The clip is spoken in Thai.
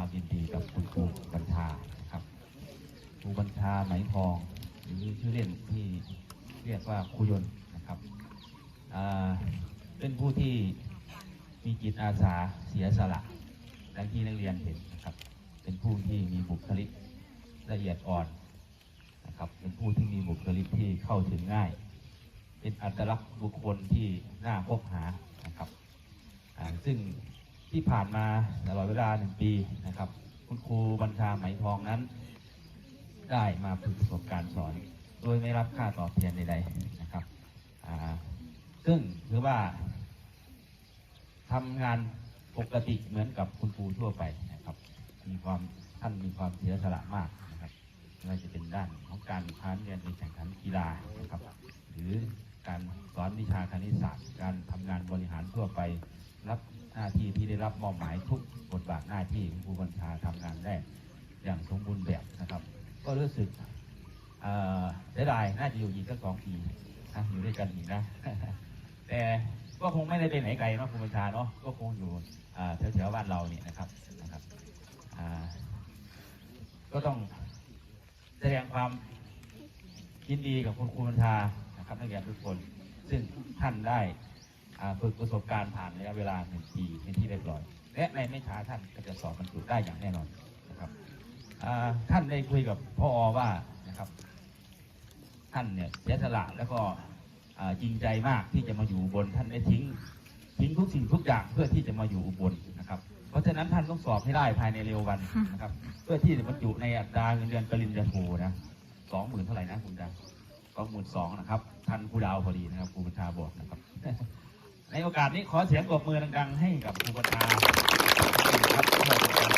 ความยินดีกับคุณครูบัญชานะครับครูบัญชาไหมทองหรือชื่อเล่นที่เรียกว่าครูยนนะครับเป็นผู้ที่มีจิตอาสาเสียสละดังที่นักเรียนเห็นนะครับ เป็นผู้ที่มีบุคลิกละเอียดอ่อนนะครับ เป็นผู้ที่มีบุคลิกที่เข้าถึงง่าย เป็นอัตลักษณ์บุคคลที่น่าคบหานะครับซึ่ง ที่ผ่านมาตลอดเวลาหนึ่งปีนะครับ คุณครูบัญชาไหมทองนั้น ได้มาฝึกประสบการณ์สอน โดยไม่รับค่าตอบแทนใดๆนะครับซึ่งถือว่าทำงานปกติเหมือนกับคุณครูทั่วไปนะครับ มีความท่านมีความเสียสละมากนะครับไม่ว่าจะเป็นด้านของการพาเรียนในแข่งขันกีฬานะครับ หรือการสอนวิชาคณิตศาสตร์ การทำงานบริหารทั่วไป รับหน้าที่ที่ได้รับมอบหมายทุกบทบาทหน้าที่ของครูบัญชาทำงานได้อย่างสมบูรณ์แบบนะครับ ก็รู้สึกเอ่อเสียดายน่าจะอยู่อีกสักสองปีนะอยู่ด้วยกันอีกนะ แต่ก็คงไม่ได้ไปไหนไกลนะครูบัญชาเนาะก็คงอยู่แถวๆบ้านเราเนี่ยนะครับนะครับก็ต้องแสดงความยินดีกับคุณครูบัญชานะครับนักเรียนทุกคน ซึ่งท่านได้ ฝึกประสบการณ์ผ่านระยะเวลาหนึ่งปีเป็นที่เรียบร้อย และในไม่ช้าท่านก็จะสอบบรรจุได้อย่างแน่นอนนะครับท่านได้คุยกับพ่ออว่านะครับ ท่านเนี่ยเสียสละแล้วก็จริงใจมากที่จะมาอยู่บนท่านได้ทิ้งทิ้งทุกสิ่งทุกอย่างเพื่อที่จะมาอยู่อุบลนะครับ เพราะฉะนั้นท่านต้องสอบให้ได้ภายในเร็ววันนะครับ เพื่อที่จะบรรจุในอัตราเงินเดือนปริญญาโทนะสองหมื่นเท่าไหร่นะคุณดังสองหมื่นสองนะครับทันครูดาวพอดีนะครับครูบัญชาบอกนะครับ ในโอกาสนี้ขอเสียงปรบมือดังๆให้กับครูปัญญาครับ